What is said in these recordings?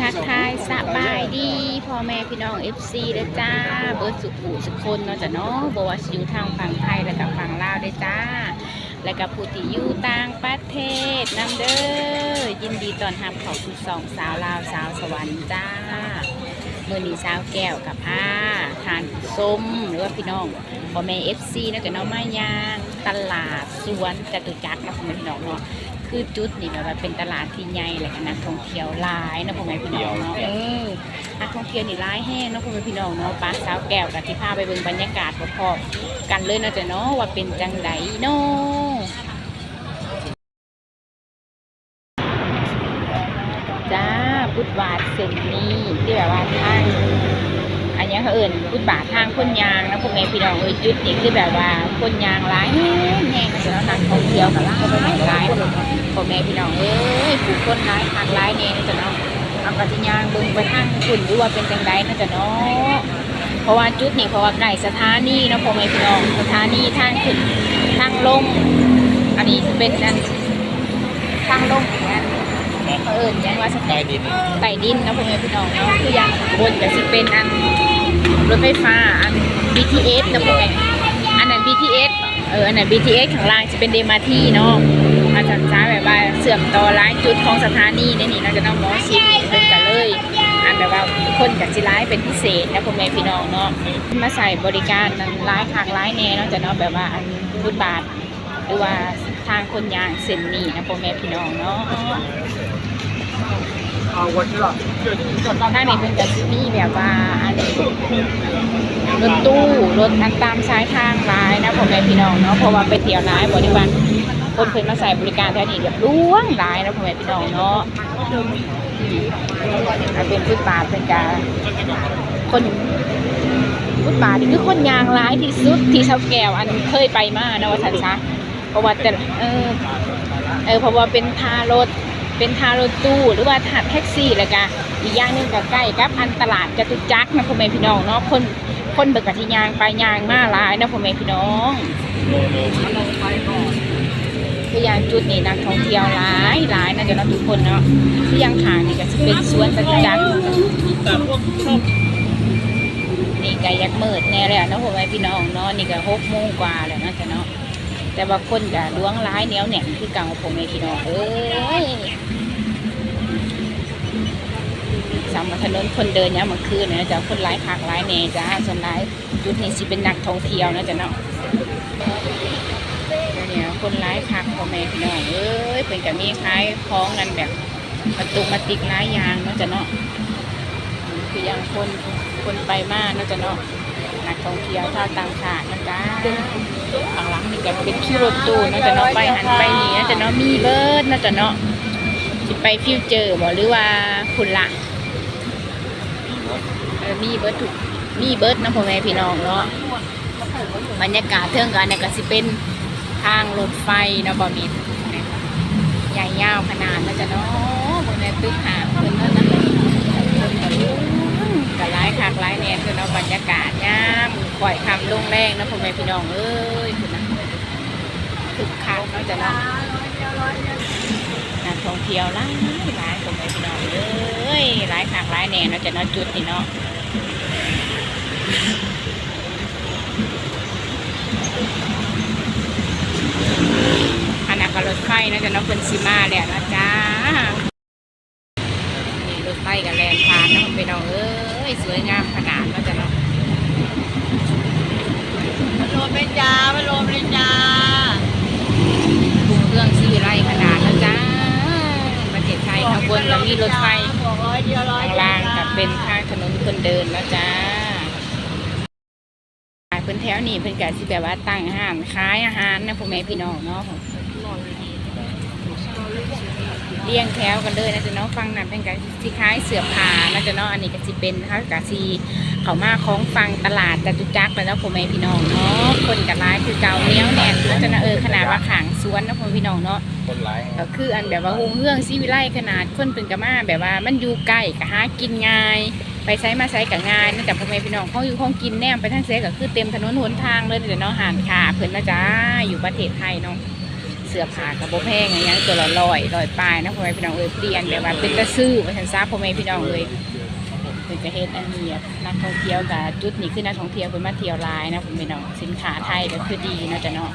ทักทายสบายดีพ่อแม่พี่น้อง FC เด้จ้า เบิร์ดสุขุสุขคนเนาะจ้ะเนาะบว่าอยู่ทางฝั่งไทยและกับฝั่งลาวเด้จ้า และกับผู้ที่อยู่ต่างประเทศนำเด้อยินดีตอนรับเขาสู่สองสาวลาวสาวสวรรค์จ้าเมื่อนี้สาวแก้วกับผ้าทานส้มหรือว่าพี่น้องพ่อแม่ FC เนะจ้ะเนาะมาย่าง ตลาดสวนจตุจักรนาะพ่อแม่พี่น้องเนาะ คือจุดนี่แบบว่าเป็นตลาดที่ใหญ่และก็นักท่องเที่ยวหลายนะพ่อแม่พี่น้องเนาะเออนักท่องเที่ยวนี่หลายแห้งเนาะพ่อแม่พี่น้องเนาะป้าสาวแก้วกับที่พาไปเบิ่งบรรยากาศพอมๆกันเลยเนาะจ้ะเนาะว่าเป็นจังไดเนาะจ้าพุทธบาทเส้นนี้ที่แบบว่า เขาเอิ่นพุทธบาททางคนยางนะพ่อแม่พี่น้องเอ้ยจุดนี้คือแบบว่าคนยางหลายแห้งแห้งแต่แล้วนักท่องเที่ยวกับหลายหลายพ่อแม่พี่น้องเอ้ยผู้คนร้ายทางร้ายเนี่ยนะจ๊ะเนาะเอากระทิยางเบึงไปทางคุณหรือว่าเป็นจังไดนะจ๊ะเนาะเพราะว่าจุดนี้เพราะว่าไก่สถานีเนาะพ่อแม่พี่น้องสถานีทางขึ้นทางลงอันนี้จะเป็นอันทางลงอย่างเงี้ยเขาเอิญยังว่าสใต้ดินไต่ดินเนาะพ่อแม่พี่น้องเนาะคืออย่างบนก็สิเป็นอัน รถไฟฟ้าอัน BTS นะพ่อแม่อันนั้น BTS เอออันนั้น BTS ข้างล่างจะเป็นเดมาที่เนาะมาจากซ้ายแบบว่าเสื่อมต่อหลายจุดของสถานีในนี่เราจะต้องมอชิปเป็นกันเลย อันแบบว่าคนกับจิร้ายเป็นพิเศษนะพ่อแม่พี่น้องเนาะมาใส่บริการนั้นร้ายทางร้ายแน่เนาะจะเนาะแบบว่าอันฟุตบาทหรือว่าทางคนยางเส้นนี้นะพ่อแม่พี่น้องเนาะ เอาวันนี้หรอทางนี้เป็นกับซิมีแบบว่าอันรถตู้รถอันตามสายทางร้ายนะพ่อแม่พี่น้องเนาะเพราะว่าไปเที่ยวร้ายบริวารคนเพิ่นมาใส่บริการแถวนี้เรียบร้วงร้ายนะพ่อแม่พี่น้องเนาะเป็นฟุตบาเป็นการคนฟุตบาทนี่คือคนยางร้ายที่สุดที่ชาวแก้วอันเคยไปมานะว่าสันซะเพราะว่าแต่เออเออเพราะว่าเป็นทารถ เป็นทารถตู้หรือว่าทาแท็กซี่แล้วก็อีกอย่างหนึงก็ใกล้กับอันตลาดจตุจักรนะพ่อแม่พี่น้องเนาะคนคนเบิกกะที่ยางไปยางมาลายนะพ่อแม่พี่น้องคืออย่างจุดนี้นักท่องเที่ยวหลายหลายนะเดี๋ยวเราทุกคนเนาะคืออย่างขางนี่ก็จะเป็นสวนจตุจักรนี่ก็ยักเมืดแน่เลยนะพ่อแม่พี่น้องเนาะนี่ก็หกโมงกว่าแล้วนะจ้ะเนาะแต่ว่าคนก็ดวงร้ายเนียเนี่ย คือเก่าพ่อแม่พี่น้องเอ้ยสามถนนคนเดินเนี่ยามมื่อคืนเนี่ยจะคนร้ายคักร้ายแน่จ้าส่วนร้ายจุดนี้สิเป็นนักท่องเที่ยวเนาะจ้ะเนาะเนี่ยคนร้ายคักพ่อแม่พี่น้องเอ้ยเป็นกับมีคล้ายคล้องกันแบบมาตุกมาติกร้ายยางเนาะจ้ะเนาะคือยังคนคนไปมากน่าจะเนาะนักท่องเที่ยวชาวต่างชาตินะจ๊ะ ข้างหลังนี่ก็เป็นคิวรถตู้น่าจะเนาะไปหันไปนี่น่าจะเนาะมีเบิร์ดน่าจะเนาะสิไปฟิวเจอร์บ่หรือว่าคุณละมีเบิร์ดถูกมีเบิร์ดนะพ่อแม่พี่น้องเนาะบรรยากาศเทิงกันเนี่ยก็สิเป็นทางรถไฟเนาะบ่มีใหญ่ยาวขนาดน่าจะเนาะบนในตึกหาเพิ่นนั่นนะ ก็ร้ายคักร้ายแน่คือเนาะบรรยากาศยาม ปล่อยคำลงแรงนะพ่อแม่พี่น้องเอ้ยคุณนะคึกคักเนาะจะเนาะนักท่องเที่ยวหลายหลายพ่อแม่พี่น้องเอ้ยหลายคักหลายแน่เนาะจะเนาะจุดนี่เนาะอันนั้นก็รถไฟนะจะเนาะเพิ่นสิมาแหล้วนะจ้านี่รถไฟกับแลนพานนะไปน้องเอ้ยสวยงามขนาดแล้วจะเนาะ มันรวมเลยจ้ามันรวมเลยจ้ากรุงเครื่องซีวิไลขนาดแล้วจ้า ประเทศไทยข้างบนก็มีรถไฟสองร้อยเดียวร้อยข้างล่างก็เป็นทางถนนคนเดินแล้วจ้าเพิ่นแถวนี้เพิ่นก็สิแบบว่าตั้งอาหารขายอาหารนะพ่อแม่พี่น้องเนาะ เลี้ยงแถวกันเลยนะจ๊ะเนาะฟังนั้นเป็นการสิขายเสื้อผ้านะจ๊ะเนาะอันนี้ก็สิเป็นนะคะกะสิเขามาของฟังตลาดจตุจักรแล้วเนาะพ่อแม่พี่น้องเนาะคนกันร้ายคือเก่าเหนี้ยวแน่นแล้วจะเนาะเออขนาดว่าขางสวนนะพ่อแม่พี่น้องเนาะคนร้ายก็คืออันแบบว่าหงเรื่องซีวิไลขนาดคนเป็นกะมาแบบว่ามันอยู่ใกล้กะหากินง่ายไปใช้มาใช้กับง่ายนะจ๊ะพ่อแม่พี่น้องเขาอยู่ของกินแนมไปทั้งเสียก็คือเต็มถนนหนทางเลยเดี๋ยวเนาะหานขาเพิ่นนะจ๊ะอยู่ประเทศไทยเนาะ เสื้อผ้ากับโบแพงอย่างเงี้ยตัวละร้อยร้อยปลายนะพ่อแม่พี่น้องเอ้ยเปลี่ยนแบบว่าเป็นตะซื้อมาทันซาพ่อแม่พี่น้องเอ้ยเป็นกระเฮ็ดอันนี้อะนักท่องเที่ยวกับจุดนี้คือนักท่องเที่ยวเป็นมาเที่ยวลายนะพ่อแม่พี่น้องสินค้าไทยก็คือดีนะจ้ะเนาะ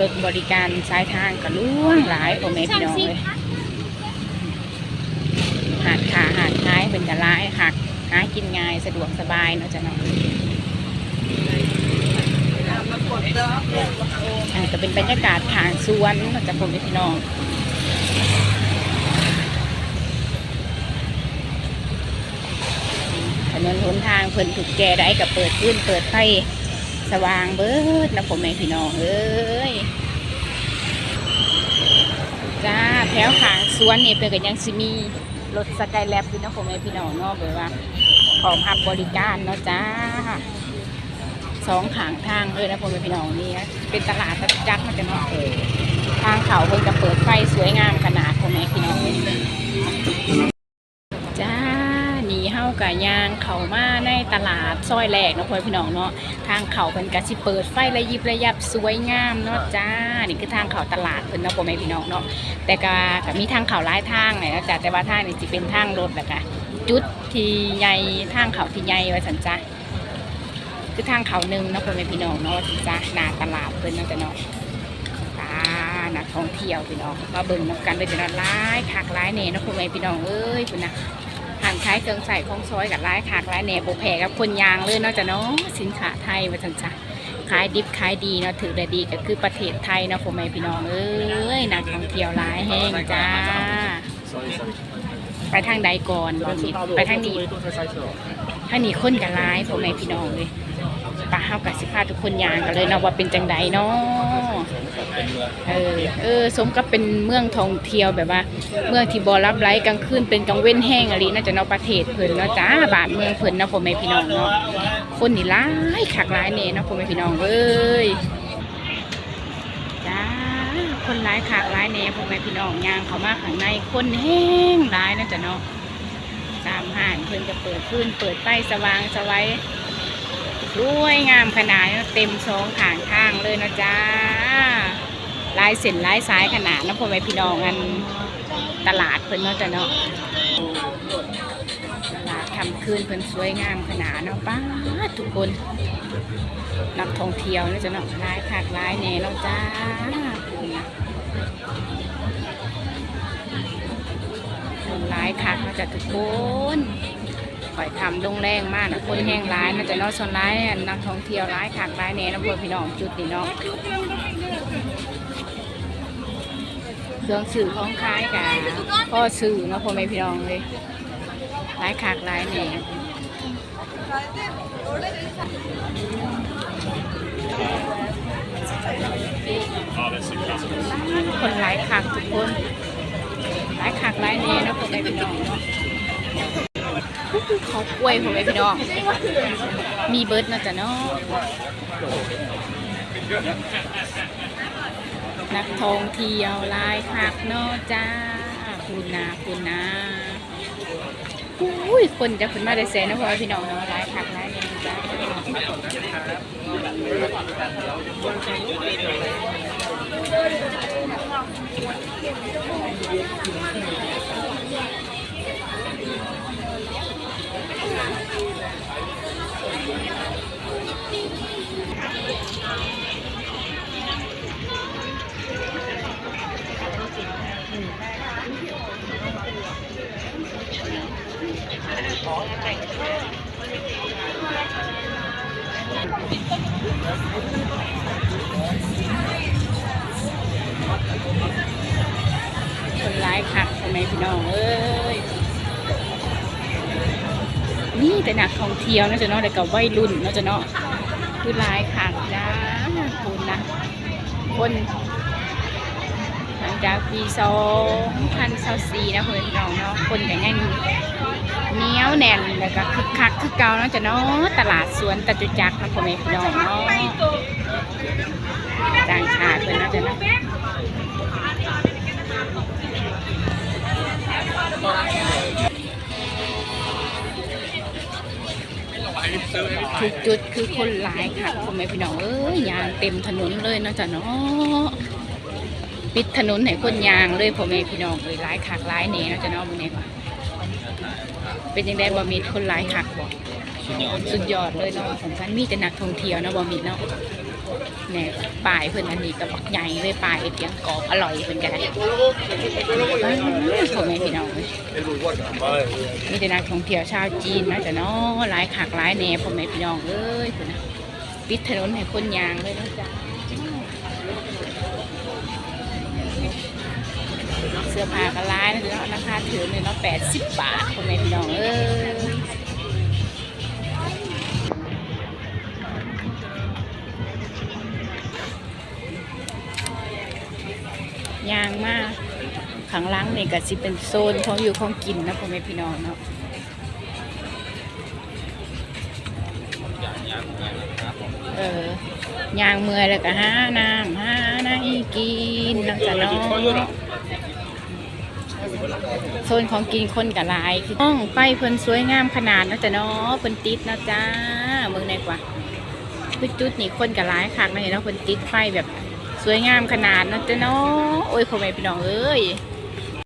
รถบริการสายทางก็ล่วงหลายพ่อแม่พี่น้องเลยหาดขาหาดท้ายเป็นกระไรหักหากินง่ายสะดวกสบายเนาะจ้ะเนาะ อ่าก็เป็นบรรยากาศทางสวนจากผมพี่น้องถนนหนทางเพิ่นถูกแกได้กับเปิดขึ้นเปิดไฟสว่างเบิดนะผมแม่พี่น้องเอ้ยจ้าแถวขางสวนนี่เป็นกันยังสิมีรถสกายแลบอยู่นะผมแม่พี่น้องเนาะแบบว่าพร้อมรับบริการเนาะจ้า สองขางทางเลยนะพ่อแม่พี่น้องนี่เป็นตลาดตะจักมันจะเนาะเออทางเขาเพิ่นจะเปิดไฟสวยงามขนาดพ่อแม่พี่น้องจ้าหนีเฮากะยางเขามาในตลาดซอยแรกนะพ่อแม่พี่น้องเนาะทางเขาเพิ่นก็สิเปิดไฟระยิบระยับสวยงามเนาะจ้านี่คือทางเขาตลาดเพิ่นนะพ่อแม่พี่น้องเนาะแต่ก็ก็มีทางเขาหลายทางเลยนะจ้ะแต่ว่าทางนี่สิเป็นทางรถแหละค่ะจุดที่ใหญ่ทางเขาที่ใหญ่ว่าสันจ้า คือทางเขาหนึ่งเนาะพ่อแม่พี่น้องเนาะที่จ้าหนาตลาดเพิ่นเนาะจะเนาะตานักท่องเที่ยวพี่น้องมาเบิ่งน้ำกันเลยพี่น้องร้ายคักร้ายเน่เนาะพ่อแม่พี่น้องเอ้ยคุณนะทางใช้เครื่องใส่ของซอยกับร้ายคักร้ายเน่โบแพกับคนยางเลยเนาะจะเนาะสินค้าไทยว่าจังจ้ะขายดิบขายดีเนาะถือได้ดีก็คือประเทศไทยเนาะพ่อแม่พี่น้องเอ้ยนักท่องเที่ยวร้ายแห้งจ้าไปทางใดก่อนบ่สิไปทางนี้ถ้าหนีคนกันร้ายพ่อแม่พี่น้องเลย ป้าเฮากับสิพาทุกคนยางกันเลยเนาะว่าเป็นจังใดเนาะเออเออสมกับเป็นเมืองท่องเที่ยวแบบว่า เมืองที่บ่รับไร้กลางคืนเป็นกลางเว้นแห้งอะไรน่าจะเนาะประเทศเพิ่นเนาะจ้าบานเมืองเพิ่นเนาะพ่อแม่พี่น้องเนาะคนนี่ร้ายคักร้ายแน่เนาะพ่อแม่พี่น้องเอ้ยจ้าคนร้ายคักร้ายแน่พ่อแม่พี่น้องยางเขามาข้างในคนแห้งร้ายน่าจะเนาะตามห้างเพิ่นจะเปิดขึ้นเปิดไฟสว่างสวัย สวยงามขนาดเต็มสองขางทางเลยนะจ้าลายเส้นลายสายขนาดนะพ่อแม่พี่น้องอันตลาดเพิ่นเนาะจ้ะเนาะตลาดทำคืนเพิ่นสวยงามขนาดเนาะป้าทุกคนนักท่องเที่ยวนะจ้ะเนาะลายคักลายแน่เนาะจ้าคุณนะคนร้ายคักมาจากทุกคน ปล่อยทำลงแรงมากนะคนแห้งร้ายนจะนอส่วนร้ายอันนักท่องเที่ยวร้ายคักร้ายแน่นะเพื่อนพี่น้องจุดนี้เนาะเครื่องสื่อของคล้ายกับพ่อสื่อเนาะพ่อแม่พี่น้องเลยร้ายคักร้ายแน่คนร้ายคักทุกคนหลายขากหลายแน่เนาะผมไปพี่น้อง เนาะเขากล้วยผมไปพี่น้อง มีเบิร์ดนะจ้ะเนาะนักท่องเที่ยวลายคักเนาะจ้าคุณนาคุณนาอุ้ยคนจะขึ้นมาได้แสนนะพ่อพี่น้องเนาะลายคักลายแน่จ้า คนหลายคักทำไมพี่น้องเอ้ย นี่แต่นักท่องเที่ยวเนาะจ้ะเนาะแต่กับวัยรุ่นเนาะจ้ะเนาะคือหลายคักจ้าคุณนะ คนหลังจากปีสองพันสสี่นะเพื่อนเราเนาะคนกันยัง เหนียวแน่นแล้วก็คึกคักคือเก่าเนาะจ้ะเนาะตลาดสวนตะจุจักรนะพ่อแม่พี่น้องเนาะต่างชาติเพื่อนเนาะจ้ะเนาะทุกจุดคือคนหลายค่ะพ่อแม่พี่น้องเอ้ยยางเต็มถนนเลยเนาะจ้ะเนาะปิดถนนให้คนยางเลยพ่อแม่พี่น้องเลยหลายคักหลายแหน่เนาะจ้ะเนาะมื้อนี้ เป็นยังไงบ่มีคนหลายคักบ่ชิ้นยอดสุดยอดเลยเนาะสำคัญมีแต่นักท่องเที่ยวเนาะบ่มีเนาะเนี่ยป่ายเพิ่นอันนี้ก็บักใหญ่เลยป่ายเตียงกรอบอร่อยเพิ่นก็ได้พ่อแม่พี่น้องเอ้ยมีแต่นักท่องเที่ยวชาวจีนนะจ๊ะเนาะหลายขักหลายแหน่พ่อแม่พี่น้องเอ้ยคุณนะปิดถนนให้คนยางเลยนะจ๊ะเสื้อผ้าก็ร้ายนะจ๊ะเนาะราคาถือเลยเนาะแปดสิบบาทพ่อแม่ ข้างล่างนี่ก็สิเป็นโซนของอยู่ของกินนะพ่อแม่พี่น้องเนาะอย่างเอนกันนะครับเอย่างเมื่อยแล้วก็หาน้ำหาน้ำกินน้ำจะน้องโซนของกินคนกับลายคือต้องไฟเพิ่นสวยงามขนาดนะจ๊ะเนาะเพิ่นติดนะจ้าเมืองไหนกว่าคือจุดนี่คนกับลายคักนะเห็นเนาะเพิ่นติดไฟแบบสวยงามขนาดนะจ๊ะเนาะโอ้ยพ่อแม่พี่น้องเอ้ย